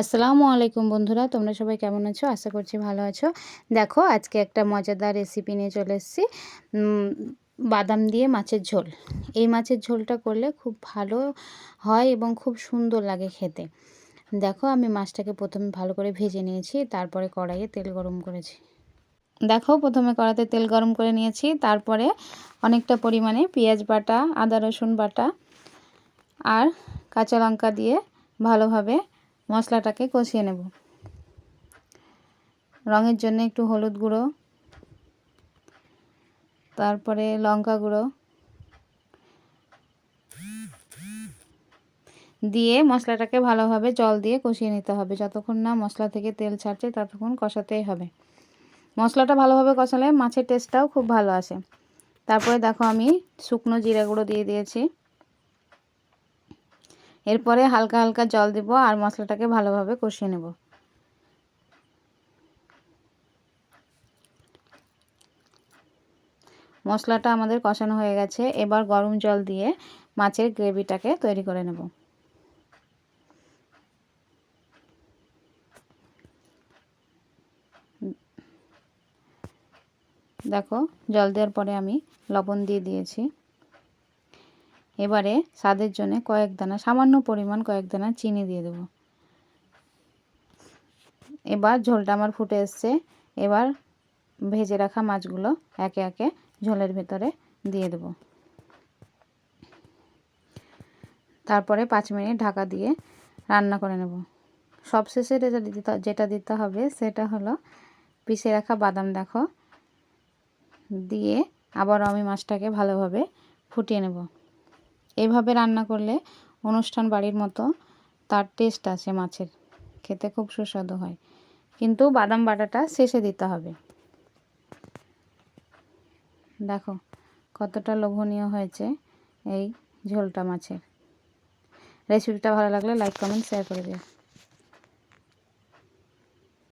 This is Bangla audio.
আসসালামু আলাইকুম বন্ধুরা, তোমরা সবাই কেমন আছো? আশা করছি ভালো আছো। দেখো, আজকে একটা মজাদার রেসিপি নিয়ে চলে এসেছি। বাদাম দিয়ে মাছের ঝোল। এই মাছের ঝোলটা করলে খুব ভালো হয় এবং খুব সুন্দর লাগে খেতে। দেখো, আমি মাছটাকে প্রথমে ভালো করে ভেজে নিয়েছি, তারপরে কড়াইয়ে তেল গরম করেছি। দেখো, প্রথমে কড়াতে তেল গরম করে নিয়েছি, তারপরে অনেকটা পরিমাণে পেঁয়াজ বাটা, আদা রসুন বাটা আর কাঁচা লঙ্কা দিয়ে ভালোভাবে মশলাটাকে কষিয়ে নেব। রঙের জন্য একটু হলুদ গুঁড়ো, তারপরে লঙ্কা গুঁড়ো দিয়ে মশলাটাকে ভালোভাবে জল দিয়ে কষিয়ে নিতে হবে। যতক্ষণ না মশলা থেকে তেল ছাড়ছে ততক্ষণ কষাতেই হবে। মশলাটা ভালোভাবে কষালে মাছের টেস্টটাও খুব ভালো আসে। তারপরে দেখো আমি শুকনো জিরা গুঁড়ো দিয়ে দিয়েছি। এরপরে হালকা হালকা জল দেব আর মশলাটাকে ভালোভাবে কষিয়ে নেব। মশলাটা আমাদের কষানো হয়ে গেছে। এবার গরম জল দিয়ে মাছের গ্রেভিটাকে তৈরি করে নেব। দেখো, জল দেওয়ার পরে আমি লবণ দিয়ে দিয়েছি। এবারে স্বাদের জন্য কয়েক দানা, সামান্য পরিমাণ কয়েক দানা চিনি দিয়ে দেব। এবার ঝোলটা আমার ফুটে এসছে। এবার ভেজে রাখা মাছগুলো একে একে ঝোলের ভেতরে দিয়ে দেব। তারপরে পাঁচ মিনিট ঢাকা দিয়ে রান্না করে নেব। সবশেষে যেটা দিতে যেটা দিতে হবে সেটা হলো পিষে রাখা বাদাম দেখো। দিয়ে আবার আমি মাছটাকে ভালোভাবে ফুটিয়ে নেব। এইভাবে রান্না করলে অনুষ্ঠান বাড়ির মতো তার টেস্ট আসে মাছের। খেতে খুব সুস্বাদু হয়। কিন্তু বাদাম বাটাটা শেষে দিতে হবে। দেখো, কতটা লোভনীয় হয়েছে এই ঝোলটা মাছের। রেসিপিটা ভালো লাগলে লাইক কমেন্ট শেয়ার করে দিও।